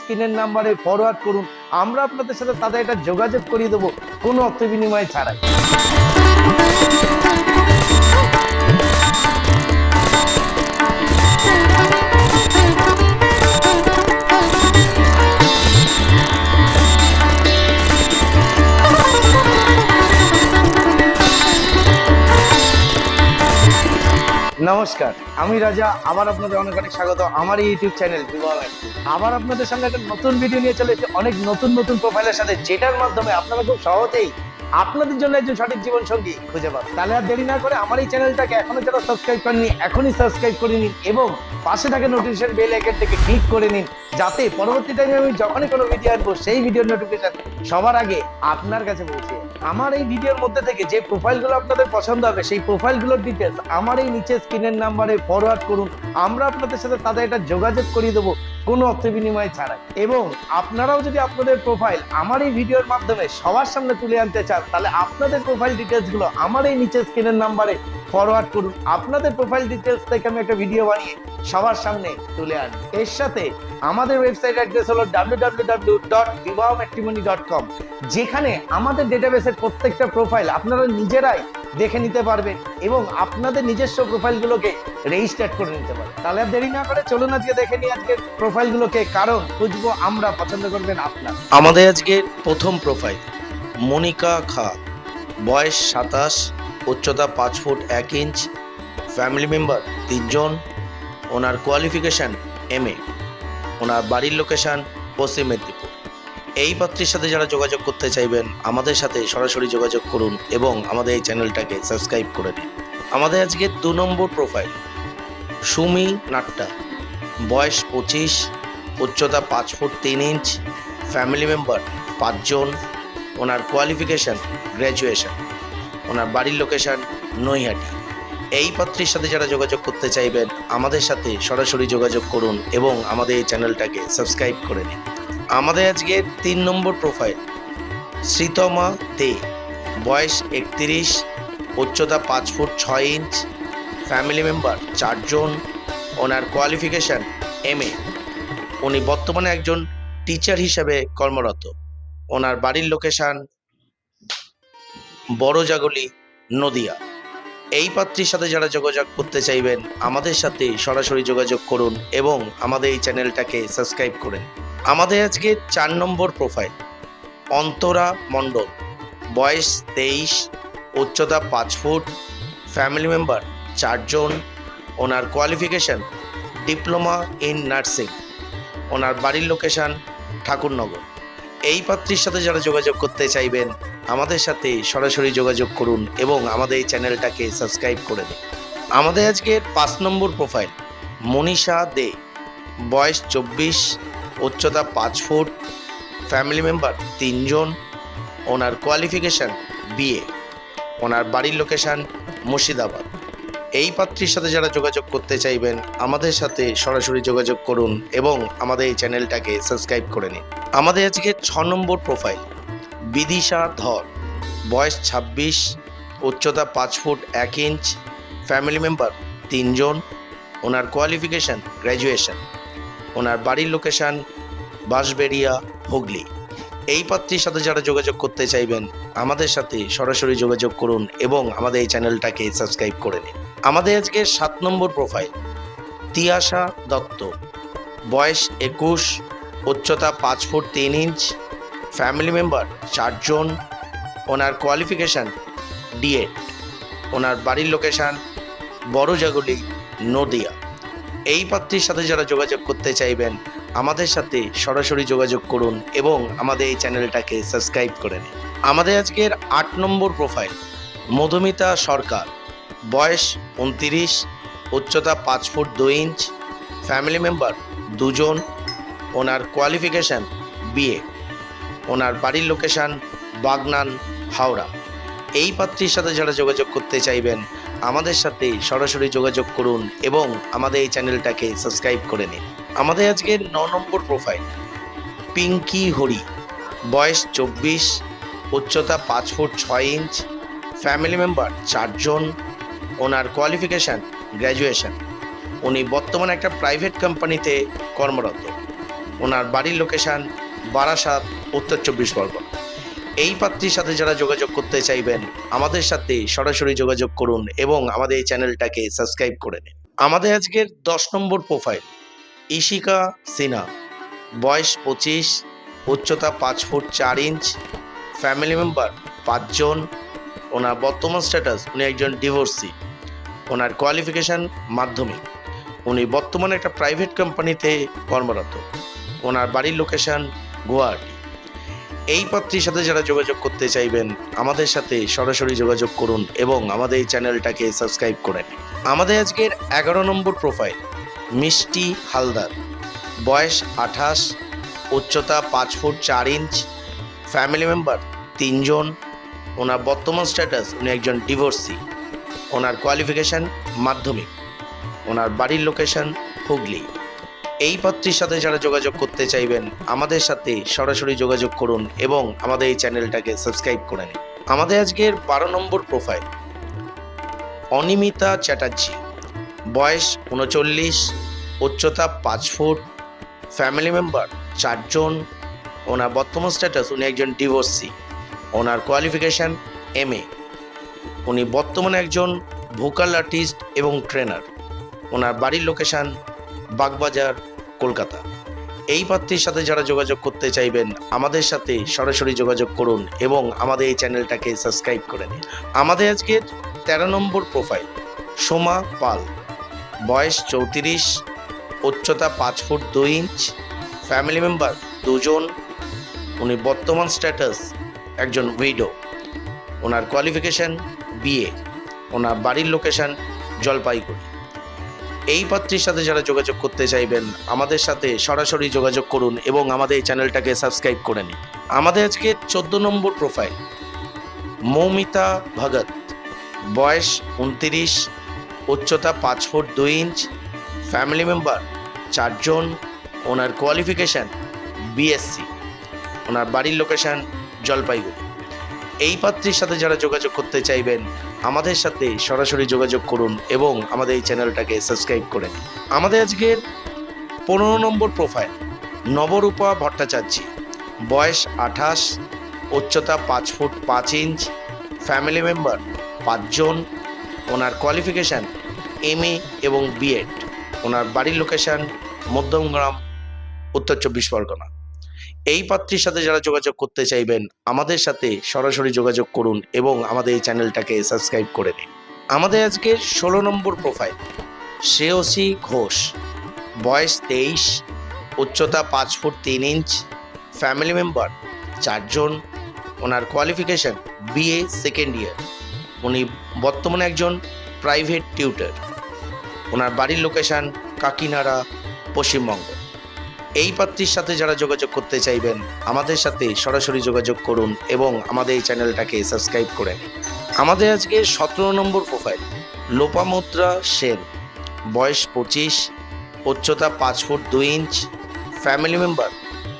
স্ক্রিনের নাম্বারে ফরওয়ার্ড করুন। আমরা আপনাদের সাথে তাদের এটা যোগাযোগ করিয়ে দেবো। কোনো অর্থ বিনিময় ছাড়াই। নমস্কার, আমি রাজা, আবার আপনাদের অনেক অনেক স্বাগত আমার এই ইউটিউব চ্যানেল। আবার আপনাদের সঙ্গে একটা নতুন ভিডিও নিয়ে চলেছে অনেক নতুন নতুন প্রোফাইলের সাথে, যেটার মাধ্যমে আপনারা খুব সহজেই আপনাদের জন্য একজন সঠিক জীবন সঙ্গী খুঁজে পাবেন তাহলে আর দেরি না করে আমার এই চ্যানেলটাকে এখনও যারা সাবস্ক্রাইব করেনি এখনই সাবস্ক্রাইব করে নিন এবং পাশে থাকা নোটিফিকেশন বেল আইকনটাকে ক্লিক করে নিন, যাতে পরবর্তী টাইমে আমি যখনই কোনো ভিডিও আনব, সেই ভিডিওর নোটিফিকেশন সবার আগে আপনার কাছে পৌঁছে আমার এই ভিডিওর মধ্যে থেকে যে প্রোফাইলগুলো আপনাদের পছন্দ হবে, সেই প্রোফাইলগুলোর ডিটেলস আমার এই নিচে স্ক্রিনের নাম্বারে ফরওয়ার্ড করুন। আমরা আপনাদের সাথে তাদের এটা যোগাযোগ করিয়ে দেবো। কোনো অর্থ বিনিময় ছাড়াই। এবং আপনারাও যদি আপনাদের প্রোফাইল আমার এই ভিডিওর মাধ্যমে সবার সামনে তুলে আনতে চান, তাহলে আপনাদের প্রোফাইল ডিটেলসগুলো আমার এই নিচে স্ক্রিনের নাম্বারে ফরওয়ার্ড করুন। আপনাদের প্রোফাইল ডিটেলস থেকে আমি একটা ভিডিও বানিয়ে সবার সামনে তুলে আনি। এর সাথে আমাদের ওয়েবসাইট অ্যাড্রেস হলো www.vivahmatrimony.com যেখানে আমাদের ডেটাবেসের প্রত্যেকটা প্রোফাইল আপনারা নিজেরাই দেখে নিতে পারবেন এবং আপনাদের নিজস্ব প্রোফাইলগুলোকে রেজিস্টার করে নিতে পারবেন। তাহলে আর দেরি না করে চলুন আজকে দেখে নিই আজকের প্রোফাইলগুলোকে কারণ খুঁজবো আমরা, পছন্দ করবেন আপনার। আমাদের আজকে প্রথম প্রোফাইল মনিকা খা, বয়স সাতাশ উচ্চতা পাঁচ ফুট এক ইঞ্চ ফ্যামিলি মেম্বার তিনজন, ওনার কোয়ালিফিকেশান এম এ ওনার বাড়ির লোকেশান পশ্চিম মেদিনীপুর। এই পাত্রীর সাথে যারা যোগাযোগ করতে চাইবেন, আমাদের সাথে সরাসরি যোগাযোগ করুন এবং আমাদের এই চ্যানেলটাকে সাবস্ক্রাইব করে নিন আমাদের আজকে দু নম্বর প্রোফাইল সুমি নাট্টা। বয়স পঁচিশ, উচ্চতা পাঁচ ফুট তিন ইঞ্চ ফ্যামিলি মেম্বার পাঁচজন, ওনার কোয়ালিফিকেশান গ্র্যাজুয়েশন ওনার বাড়ির লোকেশান নৈহাটি। এই পাত্রীর সাথে যারা যোগাযোগ করতে চাইবেন, আমাদের সাথে সরাসরি যোগাযোগ করুন এবং আমাদের এই চ্যানেলটাকে সাবস্ক্রাইব করে নিন। আমাদের আজকে তিন নম্বর প্রোফাইল শ্রীতমা দে। বয়স একত্রিশ, উচ্চতা পাঁচ ফুট ছয় ইঞ্চ ফ্যামিলি মেম্বার চারজন, ওনার কোয়ালিফিকেশান এম এ উনি বর্তমানে একজন টিচার হিসেবে কর্মরত। ওনার বাড়ির লোকেশান বড় জাগলি নদিয়া। এই পাত্রীর সাথে যারা যোগাযোগ করতে চাইবেন, আমাদের সাথে সরাসরি যোগাযোগ করুন এবং আমাদের এই চ্যানেলটাকে সাবস্ক্রাইব করুন। আমাদের আজকে চার নম্বর প্রোফাইল অন্তরা মণ্ডল। বয়স তেইশ, উচ্চতা পাঁচ ফুট ফ্যামিলি মেম্বার চারজন। ওনার কোয়ালিফিকেশান ডিপ্লোমা ইন নার্সিং ওনার বাড়ির লোকেশান ঠাকুরনগর। এই পাত্রীর সাথে যারা যোগাযোগ করতে চাইবেন আমাদের সাথে সরাসরি যোগাযোগ করুন এবং আমাদের এই চ্যানেলটাকে সাবস্ক্রাইব করে দিন। আমাদের আজকের পাঁচ নম্বর প্রোফাইল মনীষা দে। বয়স চব্বিশ, উচ্চতা পাঁচ ফুট ফ্যামিলি মেম্বার তিনজন, ওনার কোয়ালিফিকেশান বিএ ওনার বাড়ির লোকেশান মুর্শিদাবাদ। এই পাত্রীর সাথে যারা যোগাযোগ করতে চাইবেন, আমাদের সাথে সরাসরি যোগাযোগ করুন এবং আমাদের এই চ্যানেলটাকে সাবস্ক্রাইব করে নিন। আমাদের আজকে ছ নম্বর প্রোফাইল বিদিশা ধর। বয়স ছাব্বিশ, উচ্চতা পাঁচ ফুট এক ইঞ্চ ফ্যামিলি মেম্বার তিনজন, ওনার কোয়ালিফিকেশান গ্র্যাজুয়েশন ওনার বাড়ির লোকেশান বাঁশবেড়িয়া, হুগলি। এই পাত্রীর সাথে যারা যোগাযোগ করতে চাইবেন, আমাদের সাথে সরাসরি যোগাযোগ করুন এবং আমাদের এই চ্যানেলটাকে সাবস্ক্রাইব করে নিন। আমাদের আজকে সাত নম্বর প্রোফাইল তিয়াশা দত্ত। বয়স একুশ, উচ্চতা পাঁচ ফুট তিন ইঞ্চ ফ্যামিলি মেম্বার, চারজন, ওনার কোয়ালিফিকেশান ডিএড ওনার বাড়ির লোকেশান বড় জাগুলি নদিয়া। এই পাত্রীর সাথে যারা যোগাযোগ করতে চাইবেন, আমাদের সাথে সরাসরি যোগাযোগ করুন এবং আমাদের এই চ্যানেলটাকে সাবস্ক্রাইব করে নিন। আমাদের আজকের আট নম্বর প্রোফাইল মধুমিতা সরকার। বয়স উনতিরিশ, উচ্চতা পাঁচ ফুট দুই ইঞ্চ ফ্যামিলি মেম্বার দুজন, ওনার কোয়ালিফিকেশান বিএ ওনার বাড়ির লোকেশান বাগনান, হাওড়া। এই পাত্রীর সাথে যারা যোগাযোগ করতে চাইবেন, আমাদের সাথে সরাসরি যোগাযোগ করুন এবং আমাদের এই চ্যানেলটাকে সাবস্ক্রাইব করে নিন। আমাদের আজকের ন নম্বর প্রোফাইল পিঙ্কি হরি। বয়স চব্বিশ, উচ্চতা পাঁচ ফুট ছয় ইঞ্চ ফ্যামিলি মেম্বার চারজন, ওনার কোয়ালিফিকেশান গ্র্যাজুয়েশন উনি বর্তমানে একটা প্রাইভেট কোম্পানিতে কর্মরত। ওনার বাড়ির লোকেশন বারাসাত উত্তর চব্বিশ পরগনা। এই পাত্রীর সাথে যারা যোগাযোগ করতে চাইবেন, আমাদের সাথে সরাসরি যোগাযোগ করুন এবং আমাদের এই চ্যানেলটাকে সাবস্ক্রাইব করে নিন। আমাদের আজকের দশ নম্বর প্রোফাইল ইশিকা সিনহা। বয়স পঁচিশ, উচ্চতা পাঁচ ফুট চার ইঞ্চ ফ্যামিলি মেম্বার পাঁচজন। ওনার বর্তমান স্ট্যাটাস উনি একজন ডিভোর্সি ওনার কোয়ালিফিকেশান মাধ্যমিক। উনি বর্তমানে একটা প্রাইভেট কোম্পানিতে কর্মরত। ওনার বাড়ির লোকেশন গুয়াহাটি। এই পাত্রীর সাথে যারা যোগাযোগ করতে চাইবেন, আমাদের সাথে সরাসরি যোগাযোগ করুন এবং আমাদের এই চ্যানেলটাকে সাবস্ক্রাইব করে নিন আমাদের আজকের এগারো নম্বর প্রোফাইল মিষ্টি হালদার। বয়স আঠাশ, উচ্চতা পাঁচ ফুট চার ইঞ্চ ফ্যামিলি মেম্বার তিনজন। ওনার বর্তমান স্ট্যাটাস উনি একজন ডিভোর্সি ওনার কোয়ালিফিকেশান মাধ্যমিক। ওনার বাড়ির লোকেশন হুগলি। এই পাত্রীর সাথে যারা যোগাযোগ করতে চাইবেন, আমাদের সাথে সরাসরি যোগাযোগ করুন এবং আমাদের এই চ্যানেলটাকে সাবস্ক্রাইব করে নিন। আমাদের আজকের বারো নম্বর প্রোফাইল অনিমিতা চ্যাটার্জি। বয়স উনচল্লিশ, উচ্চতা পাঁচ ফুট ফ্যামিলি মেম্বার চারজন, ওনার বর্তমান স্ট্যাটাস উনি একজন ডিভোর্সি ওনার কোয়ালিফিকেশান এম এ উনি বর্তমানে একজন ভোকাল আর্টিস্ট এবং ট্রেনার ওনার বাড়ির লোকেশান বাগবাজার, কলকাতা। এই পাত্রীর সাথে যারা যোগাযোগ করতে চাইবেন, আমাদের সাথে সরাসরি যোগাযোগ করুন এবং আমাদের এই চ্যানেলটাকে সাবস্ক্রাইব করে নিন। আমাদের আজকের তেরো নম্বর প্রোফাইল সোমা পাল। বয়স চৌত্রিশ, উচ্চতা পাঁচ ফুট দুই ইঞ্চ ফ্যামিলি মেম্বার দুজন, উনি বর্তমান স্ট্যাটাস একজন উইডো ওনার কোয়ালিফিকেশান বিএ ওনার বাড়ির লোকেশান জলপাইগুড়ি। এই পাত্রীর সাথে যারা যোগাযোগ করতে চাইবেন, আমাদের সাথে সরাসরি যোগাযোগ করুন এবং আমাদের এই চ্যানেলটাকে সাবস্ক্রাইব করে নিন। আমাদের আজকে চোদ্দ নম্বর প্রোফাইল মৌমিতা ভগত। বয়স উনতিরিশ, উচ্চতা পাঁচ ফুট দুই ইঞ্চ ফ্যামিলি মেম্বার চারজন, ওনার কোয়ালিফিকেশান বিএসসি ওনার বাড়ির লোকেশান জলপাইগুড়ি। এই পাত্রীর সাথে যারা যোগাযোগ করতে চাইবেন আমাদের সাথে সরাসরি যোগাযোগ করুন এবং আমাদের এই চ্যানেলটাকে সাবস্ক্রাইব করে আমাদের আজকের পনেরো নম্বর প্রোফাইল নবরূপা ভট্টাচার্য। বয়স আঠাশ, উচ্চতা পাঁচ ফুট পাঁচ ইঞ্চ ফ্যামিলি মেম্বার পাঁচজন। ওনার কোয়ালিফিকেশান এম এবং বিএড ওনার বাড়ির লোকেশান মধ্যমগ্রাম, উত্তর চব্বিশ পরগনা। এই পাত্রীর সাথে যারা যোগাযোগ করতে চাইবেন, আমাদের সাথে সরাসরি যোগাযোগ করুন এবং আমাদের এই চ্যানেলটাকে সাবস্ক্রাইব করে নিন আমাদের আজকের ষোলো নম্বর প্রোফাইল শ্রেয়সী ঘোষ। বয়স তেইশ, উচ্চতা পাঁচ ফুট তিন ইঞ্চ ফ্যামিলি মেম্বার চারজন, ওনার কোয়ালিফিকেশান বিএ সেকেন্ড ইয়ার উনি বর্তমানে একজন প্রাইভেট টিউটার ওনার বাড়ির লোকেশান কাকিনাড়া, পশ্চিমবঙ্গ। এই পাত্রীর সাথে যারা যোগাযোগ করতে চাইবেন, আমাদের সাথে সরাসরি যোগাযোগ করুন এবং আমাদের এই চ্যানেলটাকে সাবস্ক্রাইব করে আমাদের আজকে সতেরো নম্বর প্রোফাইল লোপামুদ্রা সেন। বয়স পঁচিশ, উচ্চতা পাঁচ ফুট দুই ইঞ্চ ফ্যামিলি মেম্বার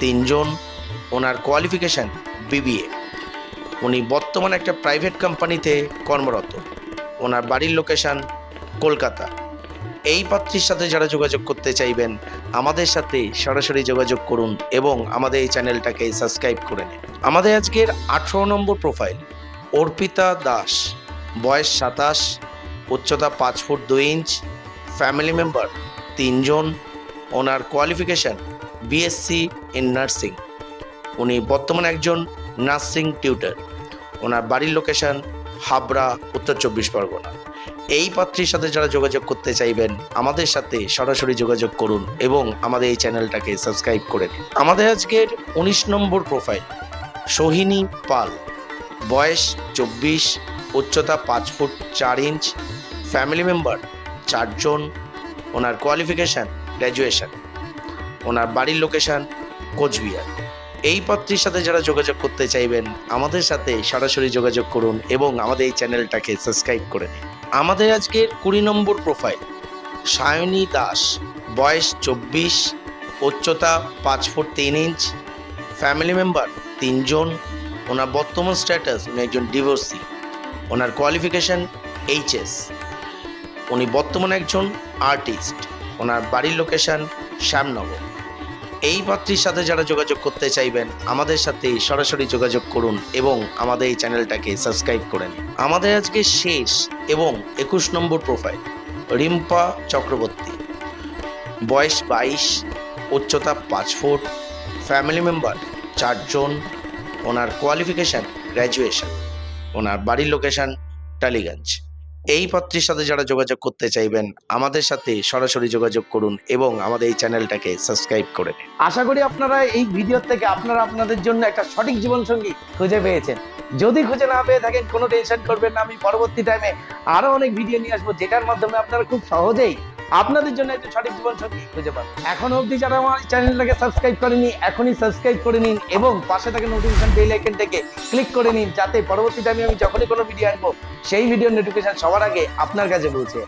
তিনজন, ওনার কোয়ালিফিকেশান বিবিএ উনি বর্তমানে একটা প্রাইভেট কোম্পানিতে কর্মরত। ওনার বাড়ির লোকেশান কলকাতা। এই পাত্রীর সাথে যারা যোগাযোগ করতে চাইবেন, আমাদের সাথে সরাসরি যোগাযোগ করুন এবং আমাদের এই চ্যানেলটাকে সাবস্ক্রাইব করে নিন। আমাদের আজকের আঠেরো নম্বর প্রোফাইল, অর্পিতা দাস, বয়স সাতাশ, উচ্চতা পাঁচ ফুট দুই ইঞ্চ ফ্যামিলি মেম্বার তিনজন, ওনার কোয়ালিফিকেশান বিএসসি ইন নার্সিং উনি বর্তমানে একজন নার্সিং টিউটার ওনার বাড়ির লোকেশান হাবড়া, উত্তর চব্বিশ পরগনা। এই পাত্রীর সাথে যারা যোগাযোগ করতে চাইবেন, আমাদের সাথে সরাসরি যোগাযোগ করুন এবং আমাদের এই চ্যানেলটাকে সাবস্ক্রাইব করে নিন আমাদের আজকের উনিশ নম্বর প্রোফাইল সোহিনী পাল। বয়স চব্বিশ, উচ্চতা পাঁচ ফুট চার ইঞ্চ ফ্যামিলি মেম্বার চারজন, ওনার কোয়ালিফিকেশান গ্র্যাজুয়েশন ওনার বাড়ির লোকেশান কোচবিহার। এই পাত্রীর সাথে যারা যোগাযোগ করতে চাইবেন, আমাদের সাথে সরাসরি যোগাযোগ করুন এবং আমাদের এই চ্যানেলটাকে সাবস্ক্রাইব করে নিন আমাদের আজকের কুড়ি নম্বর প্রোফাইল সায়নী দাস, বয়স চব্বিশ, উচ্চতা পাঁচ ফুট তিন ইঞ্চ ফ্যামিলি মেম্বার তিনজন, ওনার বর্তমান স্ট্যাটাস উনি একজন ডিভোর্সি ওনার কোয়ালিফিকেশান এইচএস উনি বর্তমানে একজন আর্টিস্ট ওনার বাড়ির লোকেশান শ্যামনগর। এই পাত্রীর সাথে যারা যোগাযোগ করতে চাইবেন, আমাদের সাথে সরাসরি যোগাযোগ করুন এবং আমাদের এই চ্যানেলটাকে সাবস্ক্রাইব করেন। আমাদের আজকে শেষ এবং একুশ নম্বর প্রোফাইল রিম্পা চক্রবর্তী। বয়স বাইশ, উচ্চতা পাঁচ ফুট ফ্যামিলি মেম্বার চারজন, ওনার কোয়ালিফিকেশান গ্র্যাজুয়েশন ওনার বাড়ির লোকেশন টালিগঞ্জ। এই পাত্রীর সাথে যারা যোগাযোগ করতে চাইবেন, আমাদের সাথে সরাসরি যোগাযোগ করুন এবং আমাদের এই চ্যানেলটাকে সাবস্ক্রাইব করে নিন। আশা করি আপনারা এই ভিডিও থেকে আপনারা আপনাদের জন্য একটা সঠিক জীবনসঙ্গী খুঁজে পেয়েছেন। যদি খুঁজে না পেয়ে থাকেন, কোনো টেনশন করবেন না। আমি পরবর্তী টাইমে আরও অনেক ভিডিও নিয়ে আসব, যেটার মাধ্যমে আপনারা খুব সহজেই আপনাদের জন্য একটু সঠিক জীবন সঙ্গী খুঁজে পাবেন এখন অবধি যারা আমার চ্যানেলটাকে সাবস্ক্রাইব করেনি, এখনই সাবস্ক্রাইব করে নিন এবং পাশে থাকা নোটিফিকেশন বেল আইকনটাকে ক্লিক করে নিন, যাতে পরবর্তীতে আমি আমি যখনই কোনো ভিডিও আনব, সেই ভিডিওর নোটিফিকেশন সবার আগে আপনার কাছে পৌঁছে